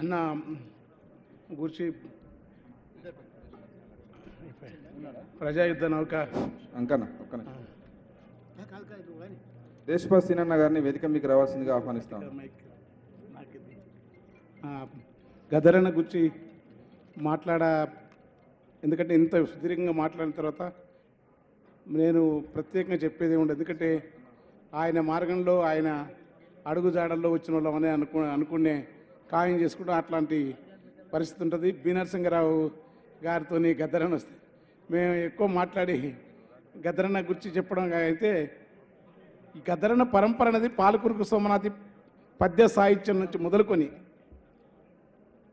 అన్న గురించి ప్రజాయుద్ధ నౌక. అంకన్న ఒక్కనే. దేశపాల్ సీనన్న గారిని వేదిక మీకు రావాల్సిందిగా ఆహ్వానిస్తాం ఆ, గదరన్న గురించి మాట్లాడ ఎందుకంటే ఇంత సుదీర్ఘంగా మాట్లాడిన తర్వాత నేను ప్రత్యేకంగా చెప్పేది ఉండదు ఎందుకంటే ఆయన మార్గంలో ఆయన అడుగుజాడల్లో వచ్చిన వాళ్ళమని అనుకు అనుకునే ఖాయం చేసుకుంటూ. అట్లాంటి పరిస్థితి ఉంటుంది. బి నరసింహరావు గారితో గద్దరన్న వస్తే మేము ఎక్కువ మాట్లాడి గద్దరన్న గురించి చెప్పడం అయితే ఈ గద్దరన్న పరంపర అనేది పాలకురుకు సోమనాథి పద్య సాహిత్యం నుంచి మొదలుకొని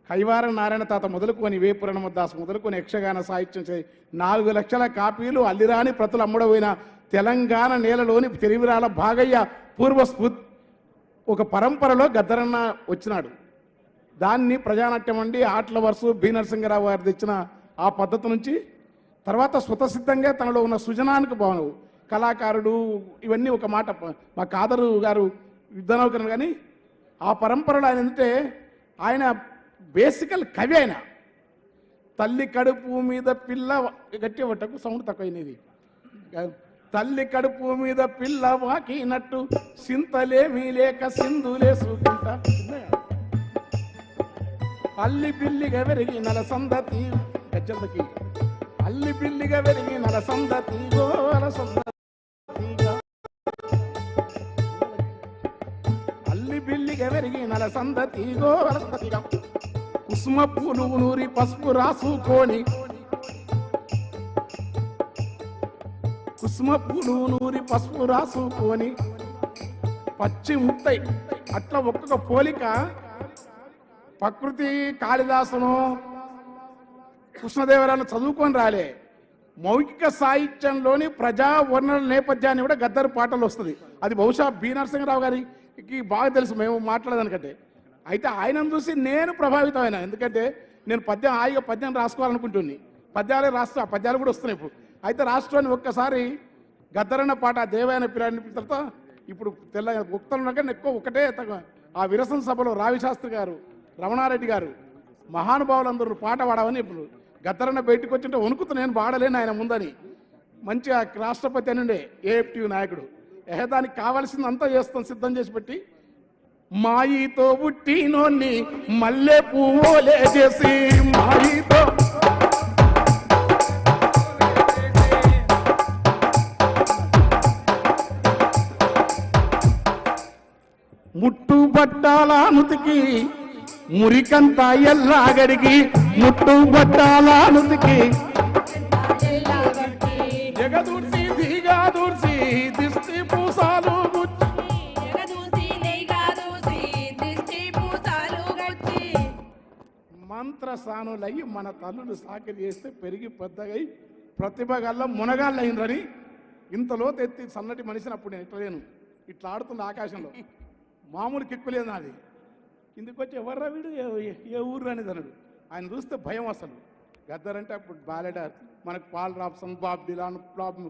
కైవార నారాయణ తాత మొదలుకొని వేపురణ దాస్ మొదలుకొని యక్షగాన సాహిత్యం చే- నాలుగు లక్షల కాపీలు అల్లిరాని ప్రతులు అమ్ముడపోయిన తెలంగాణ నేలలోని తెలివిరాల భాగయ్య పూర్వస్ఫూ ఒక పరంపరలో గద్దరన్న వచ్చినాడు. దాన్ని ప్రజానాట్యం అండి. ఆటల వరుస భీనరసింగరావు గారు తెచ్చిన ఆ పద్ధతి నుంచి తర్వాత స్వతసిద్ధంగా తనలో ఉన్న సృజనానికి భావన కళాకారుడు ఇవన్నీ ఒక మాట మా కాదరు గారు యుద్ధనౌకరు కానీ ఆ పరంపరలో ఆయన ఏంటంటే ఆయన బేసికల్ కవి ఆయన. తల్లి కడుపు మీద పిల్ల గట్టి పట్టకు సౌండ్ తక్కువైనది. తల్లి కడుపు మీద పిల్ల వాకినట్టు సింతలేమీ లేక సింధులే సూకుంటా అల్లి పిల్లిగా పెరిగి నల సందతి గజ్జలకి అల్లి పిల్లిగా పెరిగి నల సందతి గోల సందతిగా అల్లి పిల్లిగా పెరిగి నల సందతి గోల సందతిగా కుసుమ పూలు నూరి పసుపు రాసుకోని. కుసుమ పూలు నూరి పసుపు రాసుకొని. పచ్చి ముత్తై. అట్లా ఒక్కొక్క పోలిక ప్రకృతి కాళిదాసును కృష్ణదేవరాయలు చదువుకొని రాలే. మౌఖిక సాహిత్యంలోని ప్రజా వర్ణన నేపథ్యాన్ని కూడా గద్దరు పాటలు వస్తుంది. అది బహుశా బి నరసింహరావు గారికి బాగా తెలుసు మేము మాట్లాడదానికంటే. అయితే ఆయనను చూసి నేను ప్రభావితం అయినా ఎందుకంటే నేను పద్యం హాయిగా పద్యం రాసుకోవాలనుకుంటుంది పద్యాలే రాస్తా ఆ పద్యాలు కూడా వస్తున్నాయి ఇప్పుడు. అయితే రాష్ట్రాన్ని ఒక్కసారి గద్దరన్న పాట దేవైన పిల్లని తర్వాత ఇప్పుడు తెల్ల ఉక్తలు ఎక్కువ ఒకటే ఆ విరసన సభలో రావి శాస్త్రి గారు రమణారెడ్డి గారు మహానుభావులందరూ పాట పాడవని ఇప్పుడు గద్దరన్న బయటకు వచ్చింటే వణుకుతూ నేను పాడలేను ఆయన ముందని. మంచి రాష్ట్రపతి అని ఉండే ఏఎఫ్టీ నాయకుడు. ఏ కావాల్సింది అంతా చేస్తాం సిద్ధం చేసి పెట్టి. మాయితో పుట్టినోన్ని మల్లె పువ్వులే చేసి మాయితో. ముట్టు బట్టాల నుతికి మురికంతా ఎల్లాగడికి ముట్టు బట్టాల నుతికి. జగదూర్చి దిగాదూర్చి దిష్టి మంత్ర గుచ్చి. మంత్రసానులయ్యి మన తల్లులు సాకిరి చేస్తే పెరిగి పెద్దగై ప్రతిభ గల్ల మునగాళ్ళయిందని ఇంతలో తెత్తి సన్నటి మనిషిని అప్పుడు నేను ఇట్లా లేను ఇట్లా ఆడుతున్న ఆకాశంలో. మామూలు కిక్కులేదు నాది. ఇందుకు వచ్చి ఎవర్రా వీడు? ఏ- ఏ ఊరు అనేది అన్నాడు. ఆయన చూస్తే భయం అసలు. గద్దరంటే అప్పుడు బాలెడార్ మనకు Paul Robeson Bob Dylan Bob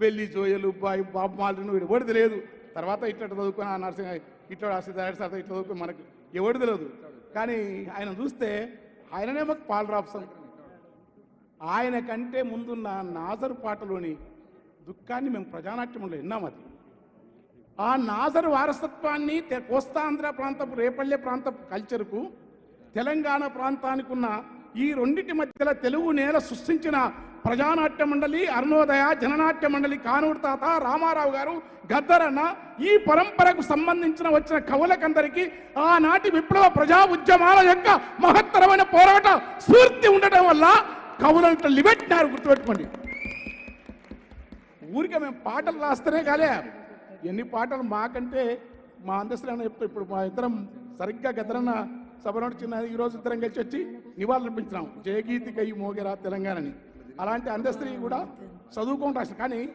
belly జోయలు బాయ్ బాబ్ మాల్రిను వీడు ఎవడు తెలియదు. తర్వాత ఇట్లా చదువుకొని ఆ నర్సింగ్ ఇట్లా సిద్ధార్థ సార్ ఇట్లా చదువుకొని మనకు ఎవడు తెలియదు. కానీ ఆయన చూస్తే ఆయననే మాకు పాల్ రాప్సన్. ఆయన కంటే ముందున్న నాజరు పాటలోని దుఃఖాన్ని మేము ప్రజానాట్యంలో విన్నాం అది. ఆ నాజరు వారసత్వాన్ని కోస్తాంధ్ర ప్రాంతపు రేపల్లె ప్రాంతపు కల్చర్కు తెలంగాణ ప్రాంతానికి ఉన్న ఈ రెండింటి మధ్యలో తెలుగు నేల సృష్టించిన ప్రజానాట్య మండలి అరుణోదయ జననాట్య మండలి కానూరు తాత రామారావు గారు గద్దరన్న ఈ పరంపరకు సంబంధించిన వచ్చిన కవులకందరికీ ఆనాటి విప్లవ ప్రజా ఉద్యమాల యొక్క మహత్తరమైన పోరాట స్ఫూర్తి ఉండటం వల్ల కవులంట లిబెట్టినారు గుర్తుపెట్టుకోండి. ఊరికే మేము పాటలు రాస్తేనే కాలే. ఎన్ని పాటలు మాకంటే మా అందస్తులు చెప్తే ఇప్పుడు మా ఇద్దరం సరిగ్గా గతరన్న సభలో చిన్న ఈరోజు ఇద్దరం కలిసి వచ్చి నివాళులర్పించినాం. జయగీతి కై మోగెరా తెలంగాణని. అలాంటి అందస్త్రీ కూడా చదువుకొని రాసిన. కానీ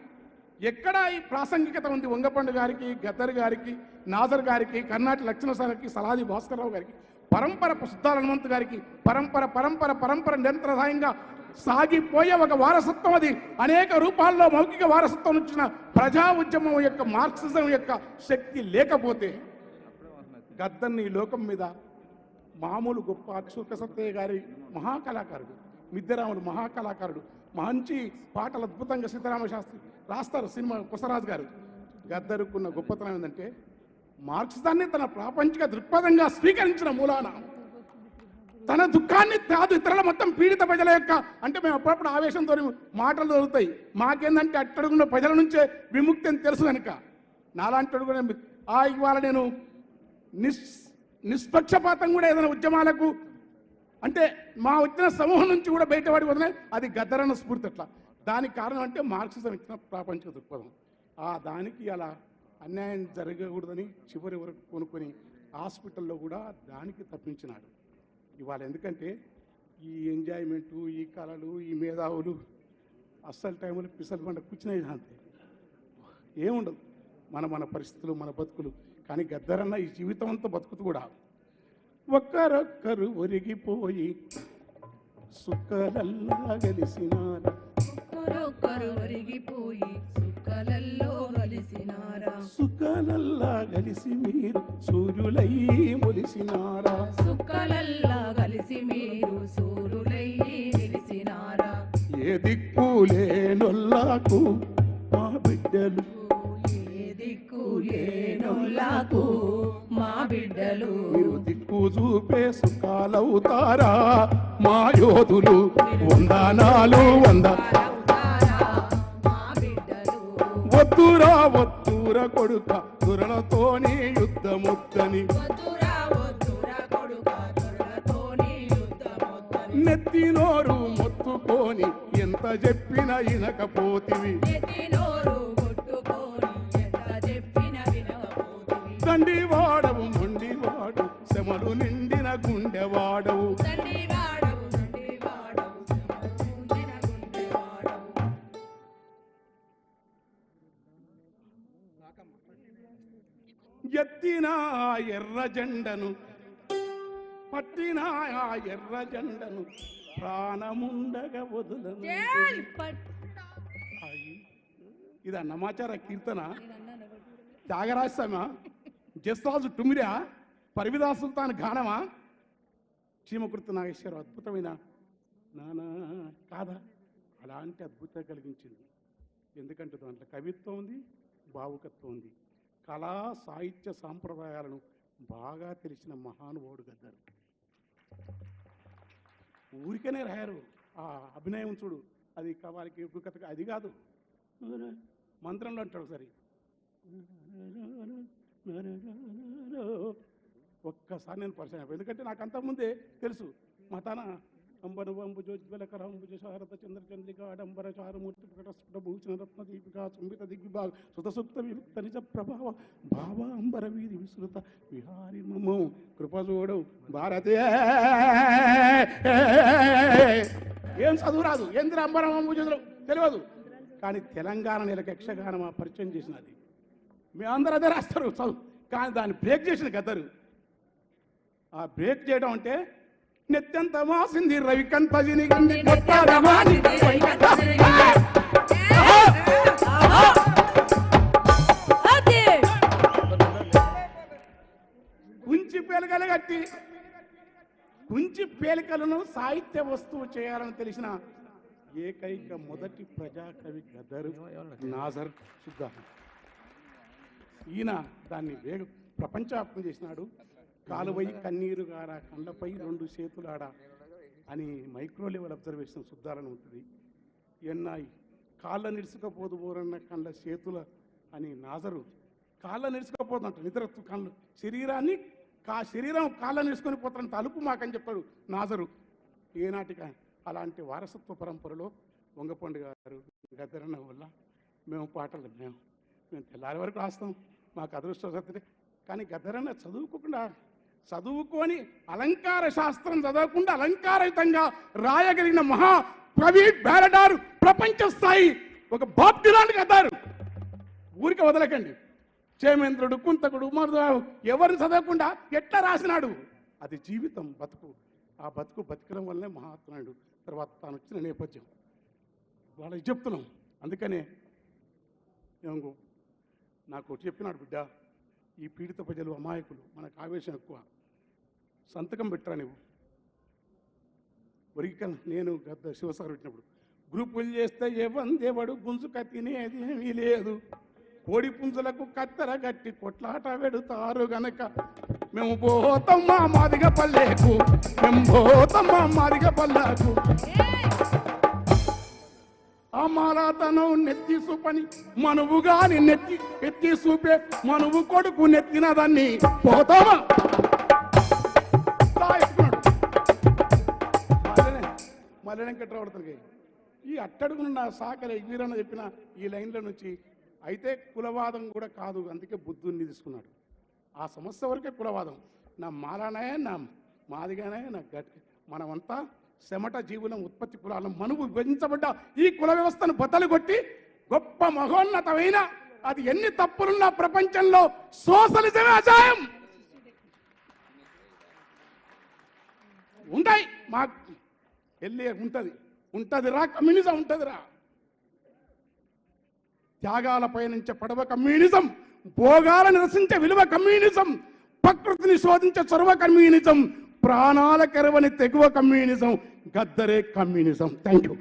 ఎక్కడ ఈ ప్రాసంగికత ఉంది. వంగపండు గారికి గద్దర్ గారికి నాజర్ గారికి కర్ణాటి లక్ష్మణ సార్కి సలాది భాస్కర్రావు గారికి. పరంపర పుస్తాల హనుమంతు గారికి పరంపర పరంపర పరంపర నిరంతరదాయంగా సాగిపోయే ఒక వారసత్వం అది. అనేక రూపాల్లో మౌఖిక వారసత్వం వచ్చిన ప్రజా ఉద్యమం యొక్క మార్క్సిజం యొక్క శక్తి లేకపోతే గద్దర్ని ఈ లోకం మీద మామూలు గొప్ప అచ్యుత సత్తయ్య గారి మహాకళాకారుడు మిద్దెరాముడు మహాకళాకారుడు మంచి పాటలు అద్భుతంగా సీతారామ శాస్త్రి రాస్తారు సినిమా కుసరాజు గారు. గద్దరుకున్న గొప్పతనం ఏంటంటే మార్క్సిజాన్ని తన ప్రాపంచిక దృక్పథంగా స్వీకరించిన మూలాన తన దుఃఖాన్ని కాదు ఇతరుల మొత్తం పీడిత ప్రజల యొక్క అంటే మేము అప్పుడప్పుడు ఆవేశంతో మాటలు దొరుకుతాయి మాకేందంటే అట్టడుగున్న ప్రజల నుంచే విముక్తి అని తెలుసు కనుక నాలాంటి కూడా ఆ ఇవాళ నేను నిస్ నిష్పక్షపాతం కూడా ఏదైనా ఉద్యమాలకు అంటే మా వచ్చిన సమూహం నుంచి కూడా బయటపడి వదిలే అది గద్దరన్న స్ఫూర్తి అట్లా. దానికి కారణం అంటే మార్క్సిజం ఇచ్చిన ప్రాపంచిక దృక్పథం. ఆ దానికి అలా అన్యాయం జరగకూడదని చివరి వరకు కొనుక్కొని హాస్పిటల్లో కూడా దానికి తప్పించినాడు. ఇవాళ ఎందుకంటే ఈ ఎంజాయ్మెంటు ఈ కళలు ఈ మేధావులు అస్సలు టైంలో పిసలు పండ కూర్చునే అంతే. ఏముండదు. మన మన పరిస్థితులు మన బతుకులు. కానీ గద్దరన్న ఈ జీవితం అంతా బతుకుతూ కూడా ఒక్కరొక్కరు ఒరిగిపోయి సుక్కలల్లా గెలిసినారు ఒక్కరొక్కరు ఒరిగిపోయి సుక్కలల్లో సుక్కలల్లా గలిసి మీరు సూర్యులై మొలిసినారా? సుక్కలల్లా కలిసి మీరు సూరులయ్యి నిలిసినారా ఏ దిక్కు లేనొల్లాకు మా బిడ్డలు. ఏ దిక్కు మా బిడ్డలు. మీరు దిక్కు చూపే సుఖాలవుతారా? మా యోధులు వందనాలు వంద వద్దురా వద్దుర కొడుక దురలతోని దొరలతోని యుద్ధమొద్దని నెత్తినోరు మొత్తుకొని ఎంత చెప్పినా ఇనకపోతివి తండ్రి వాడవు మొండి వాడు శమలు నిండిన గుండెవాడవు. తండ్రి ఎత్తిన ఎర్ర జెండను పట్టిన ఆ ఎర్ర జెండను ప్రాణముండగ వదులను. ఇది అన్నమాచార కీర్తన. త్యాగరాజస్వామ జస్రాజు టుమిరా పరివిదా సుల్తాన్ గానమా? చీమకుర్తి నాగేశ్వరం అద్భుతమైన నానా కాదా? అలాంటి అద్భుతం కలిగించింది. ఎందుకంటే దాంట్లో కవిత్వం ఉంది భావుకత్వం ఉంది. కళా సాహిత్య సాంప్రదాయాలను బాగా తెలిసిన మహానుభావుడు గద్దారు. ఊరికనే రాయారు. ఆ అభినయం చూడు అది కవాలికి కథ అది కాదు. మంత్రంలో అంటాడు సరి ఒక్కసారి నేను పరిచయం అయిపోయి ఎందుకంటే నాకు అంతకుముందే తెలుసు. మా తాన అంబరు అంబుజ శారద చంద్ర ఆడంబర చారుమూర్తి ప్రకట స్ఫుట భూషణ రత్న దీపిక చుంబిత దిగ్విభాగ సుతసుప్త విముక్త నిజ ప్రభావ భావ అంబర వీధి విస్తృత విహారి మమ్మ కృపజోడు భారతే ఏం చదువు రాదు ఏంద్ర అంబరం అంబుజులు తెలియదు కానీ తెలంగాణ నెలకు యక్షగానం ఆ పరిచయం చేసినది మీ అందరూ అదే రాస్తారు చదువు కానీ దాన్ని బ్రేక్ చేసిన గద్దరు ఆ బ్రేక్ చేయడం అంటే నెత్తంత మాసింది రవికంత జినిగింది మొత్తాన మాసింది రవికంత. కుంచి పేలికలు కట్టి కుంచి పేలికలను సాహిత్య వస్తువు చేయాలని తెలిసిన ఏకైక మొదటి ప్రజాకవి గద్దరు నాజర్ ఈయన దాన్ని వేగ ప్రపంచవ్యాప్తం చేసినాడు. కాలువై కన్నీరు గార కండ్లపై రెండు చేతులాడ అని మైక్రో లెవెల్ అబ్జర్వేషన్ శుద్ధాలను ఉంటుంది. ఎన్నాయి? కాళ్ళ నిడుచుకపోదు బోరన్న కండ్ల చేతుల అని నాజరు. కాళ్ళ నిడుచుకపోతుందంట నిద్ర కళ్ళు శరీరాన్ని కా శరీరం కాళ్ళ నిడుచుకొని పోతాను తలుపు మాకని చెప్పాడు నాజరు. ఏనాటిక అలాంటి వారసత్వ పరంపరలో వంగపండు గారు గద్దరన్న వల్ల మేము పాటలు మేము మేము తెల్లారి వరకు రాస్తాం. మాకు అదృష్టవసతి కానీ గద్దరన్న చదువుకోకుండా చదువుకొని అలంకార శాస్త్రం చదవకుండా అలంకారయుతంగా రాయగలిగిన మహా ప్రవీణ్ బేరడారు ప్రపంచ స్థాయి ఒక బాప్తిలాంటి కదారు ఊరికి వదలకండి. చేమేంద్రుడు కుంతకుడు మరుదు ఎవరిని చదవకుండా ఎట్లా రాసినాడు? అది జీవితం బతుకు. ఆ బతుకు బతికడం వల్లనే మహాత్ముడు తర్వాత తాను వచ్చిన నేపథ్యం. వాళ్ళకి చెప్తున్నాం. అందుకనే నాకు ఒకటి చెప్పినాడు బిడ్డ. ఈ పీడిత ప్రజలు అమాయకులు మనకు ఆవేశం ఎక్కువ. సంతకం పెట్టరా నువ్వు ఒరిగిక నేను గద్ద శివసాగర్ పెట్టినప్పుడు. గ్రూపులు చేస్తే ఎవడు గుంజుక తినేది ఏమీ లేదు. కోడి పుంజులకు కత్తెర గట్టి కొట్లాట పెడతారు గనక. మేము పోతాం మా మాదిగ పల్లెకు మేము పోతాం మా మాదిగ పల్లెకు ఆ మారాతనం నెత్తి చూపని మనువు గాని నెత్తి ఎత్తి చూపే మనువు కొడుకు నెత్తిన దాన్ని పోతామా మళ్ళీ ఎత్తుకున్నాడు. ఈ అట్టడుగునున్న సాకలే వీరన్న చెప్పిన ఈ లైన్ల నుంచి అయితే కులవాదం కూడా కాదు అందుకే బుద్ధుడిని తీసుకున్నాడు. ఆ సమస్య వరకే కులవాదం. నా మాలానాయ నా మాదిగానే నా గట్ మనమంతా శమట జీవులం ఉత్పత్తి కులాలం మనువు విభజించబడ్డ ఈ కుల వ్యవస్థను బద్దలు కొట్టి గొప్ప మహోన్నతమైన అది ఎన్ని తప్పులున్నా ప్రపంచంలో సోషలిజమే అజాయం. ఉంటాయి. మా వెళ్ళి ఉంటుంది. ఉంటదిరా కమ్యూనిజం ఉంటదిరా. త్యాగాలపై పయనించే పడవ కమ్యూనిజం భోగాలను రసించే విలువ కమ్యూనిజం ప్రకృతిని శోధించే చొరవ కమ్యూనిజం ప్రాణాల కెరవని తెగువ కమ్యూనిజం గద్దరే కమ్యూనిజం థ్యాంక్ యూ